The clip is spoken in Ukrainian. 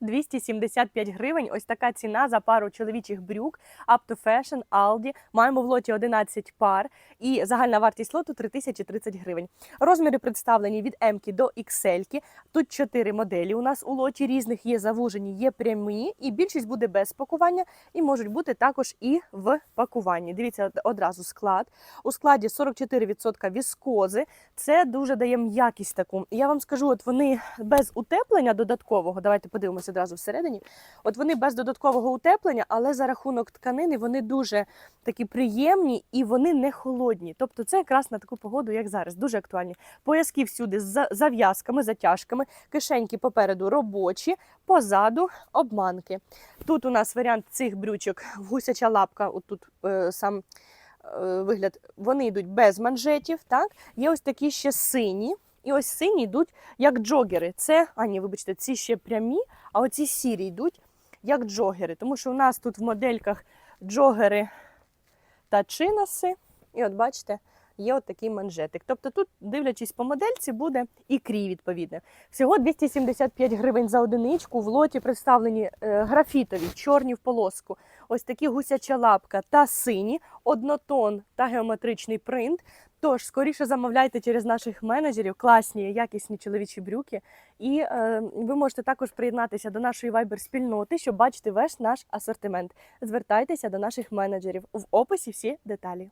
275 гривень. Ось така ціна за пару чоловічих брюк Up to Fashion, Aldi. Маємо в лоті 11 пар і загальна вартість лоту 3030 гривень. Розміри представлені від М до XL. Тут чотири моделі. У нас у лоті різних є завужені, є прямі, і більшість буде без пакування, і можуть бути також і в пакуванні. Дивіться одразу склад. У складі 44% віскози. Це дуже дає м'якість таку. Я вам скажу, от вони без утеплення додаткового. Давайте подивимося одразу всередині. От вони без додаткового утеплення, але за рахунок тканини вони дуже такі приємні і вони не холодні. Тобто це якраз на таку погоду, як зараз, дуже актуальні. Пояски всюди з зав'язками, затяжками, кишеньки попереду робочі, позаду обманки. Тут у нас варіант цих брючок гусяча лапка. Отут е, сам е, вигляд. Вони йдуть без манжетів. Так? Є ось такі ще сині. І ось сині йдуть як джогери. Це, а ні, вибачте, ці ще прямі, а оці сірі йдуть як джогери. Тому що у нас тут в модельках джогери та чинаси. І от бачите, є от такий манжетик. Тобто тут, дивлячись по модельці, буде і крій відповідне. Всього 275 гривень за одиничку. В лоті представлені е, графітові, чорні в полоску. Ось такі гусяча лапка та сині, однотон та геометричний принт. Тож скоріше замовляйте через наших менеджерів класні, якісні чоловічі брюки. І е, ви можете також приєднатися до нашої вайбер-спільноти, щоб бачити весь наш асортимент. Звертайтеся до наших менеджерів в описі всі деталі.